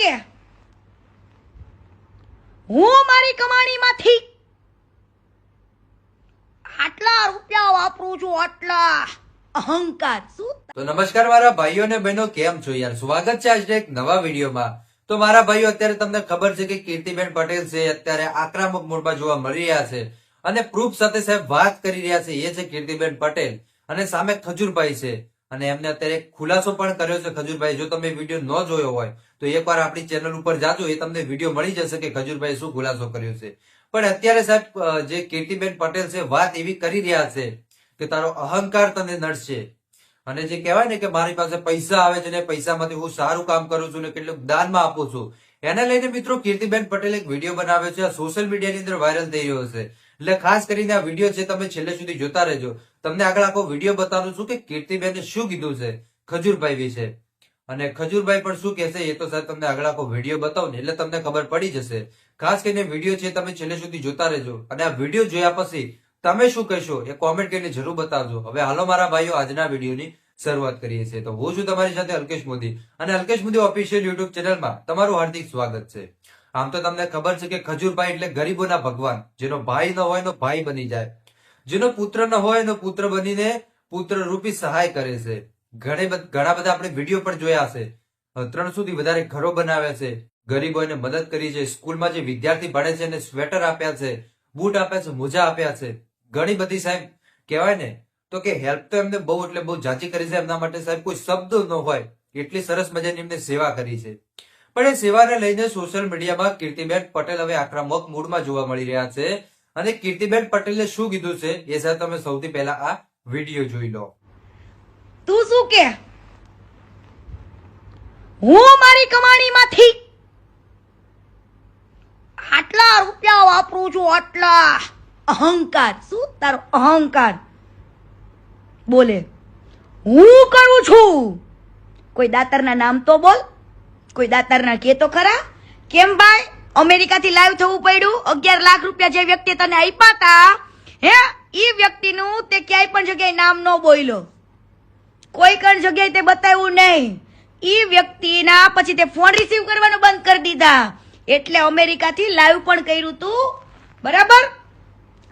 કે? હું મારી કમાણીમાંથી આટલા રૂપિયા વાપરું છું, આટલા અહંકાર. શું તો નમસ્કાર મારા ભાઈઓ અને બહેનો, કેમ છો યાર? સ્વાગત છે આજે એક નવા વિડીયોમાં. તો મારા ભાઈઓ, અત્યારે તમને ખબર છે કે કીર્તિબેન પટેલ છે, અત્યારે આક્રમક મૂડમાં જોવા મળી રહ્યા છે. અને પ્રૂફ સાથે સાહેબ વાત કરી રહ્યા છે, એ છે કીર્તિબેન પટેલ અને સામે ખજૂરભાઈ છે. અને એમને અત્યારે ખુલાસો પણ કર્યો છે ખજૂરભાઈ. જો તમે વીડિયો ન જોયો હોય, તો એકવાર આપણી ચેનલ ઉપર જાજો, એ તમને વીડિયો મળી જશે કે ખજૂરભાઈ શું ખુલાસો કર્યો છે. પણ અત્યારે સાહેબ જે કીર્તિબેન પટેલ છે, વાત એવી કરી રહ્યા છે કે તારો અહંકાર તને નડશે. અને જે કહેવાય ને કે મારી પાસે પૈસા આવે છે ને પૈસામાંથી હું સારું કામ કરું છું ને કેટલુંક દાનમાં આપું છું એને લઈને મિત્રો કીર્તિબેન પટેલ એક વીડિયો બનાવ્યો છે. સોશિયલ મીડિયાની અંદર વાયરલ થઈ રહ્યો છે. એટલે ખાસ કરીને આ વીડિયો છે તમે છેલ્લે સુધી જોતા રહેજો. તમને આગળ આખો વીડિયો બતાવું છું કે કીર્તિબેને શું કીધું છે ખજૂરભાઈ વિશે. અને ખજૂરભાઈ પણ શું કહેશે એ તો સાહેબ તમને આગળ આખો વીડિયો બતાવું ને એટલે તમને ખબર પડી જશે. ખાસ કરીને વીડિયો છે તમે છેલ્લે સુધી જોતા રહેજો. અને આ વીડિયો જોયા પછી તમે શું કહેશો એ કોમેન્ટ કરીને જરૂર બતાવજો. હવે હાલો મારા ભાઈઓ આજના વિડીયોની શરૂઆત કરીએ છીએ. તો હું છું તમારી સાથે અલ્કેશ મોદી અને અલ્કેશ મોદી ઓફિશિયલ યુટ્યુબ ચેનલમાં તમારું હાર્દિક સ્વાગત છે. આમ તો તમને ખબર છે કે ખજૂરભાઈ એટલે ગરીબોના ભગવાન, જેનો ભાઈ ન હોય એનો ભાઈ બની જાય. જેનો પુત્ર ન હોય એનો પુત્ર બનીને પુત્ર રૂપી સહાય કરે છે. ઘણી બધ- ઘણા બધા આપણે વીડિયો પણ જોયા હશે. ત્રણ સુધી વધારે ઘરો બનાવ્યા છે. ગરીબોને મદદ કરી છે. સ્કૂલમાં જે વિદ્યાર્થી ભણે છે એને સ્વેટર આપ્યા છે, બૂટ આપ્યા છે, મોજા આપ્યા છે. ઘણી બધી સાહેબ કહેવાય ને તો કે હેલ્પ તો એમને બહુ એટલે બહુ જાચી કરી છે એમના માટે સાહેબ. કોઈ શબ્દ ન હોય. એટલી સરસ મજાની એમને સેવા કરી છે. પણ એ સેવાને લઈને સોશિયલ મીડિયામાં કીર્તિબેન પટેલ હવે આક્રમક મૂડમાં જોવા મળી રહ્યા છે. અને કીર્તિબેન પટેલે શું કીધું છે એ સાહેબ તમે સૌથી પહેલા આ વીડિયો જોઈ લો. તું શું કે? હું મારી કમાણીમાંથી આટલા રૂપિયા વાપરું છું, આટલા અહંકાર. શું તારો અહંકાર? બોલે, હું કરું છું? કોઈ દાતરના નામ તો બોલ, કોઈ દાતરના કે તો ખરા. કેમ ભાઈ? અમેરિકાથી લાઈવ થવું પડ્યું. અગિયાર લાખ રૂપિયા જે વ્યક્તિ તને આપ્યા હતા હે એ વ્યક્તિનું તે ક્યાંય પણ જગ્યાએ નામ ન બોલ્યો. કોઈ પણ જગ્યાએ તે બતાવ્યું નહીં. એ વ્યક્તિના પછી તે ફોન રિસીવ કરવાનું બંધ કરી દીધા. એટલે અમેરિકાથી લાઈવ પણ કર્યું તું. બરાબર?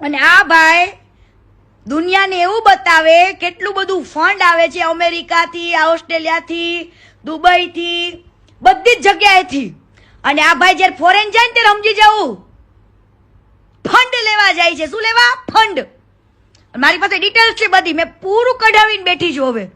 અને આ ભાઈ દુનિયાને એવું બતાવે કેટલું બધું ફંડ આવે છે અમેરિકાથી, ઓસ્ટ્રેલિયાથી, દુબઈથી, બધી જ જગ્યાએથી. અને આ ભાઈ જ્યારે ફોરેન જાય ને ત્યારે સમજી જવું ફંડ લેવા જાય છે. શું લેવા? ફંડ મારી પાસે ડિટેલ્સ છે બધી. મેં પૂરું કઢાવીને બેઠી છું હવે.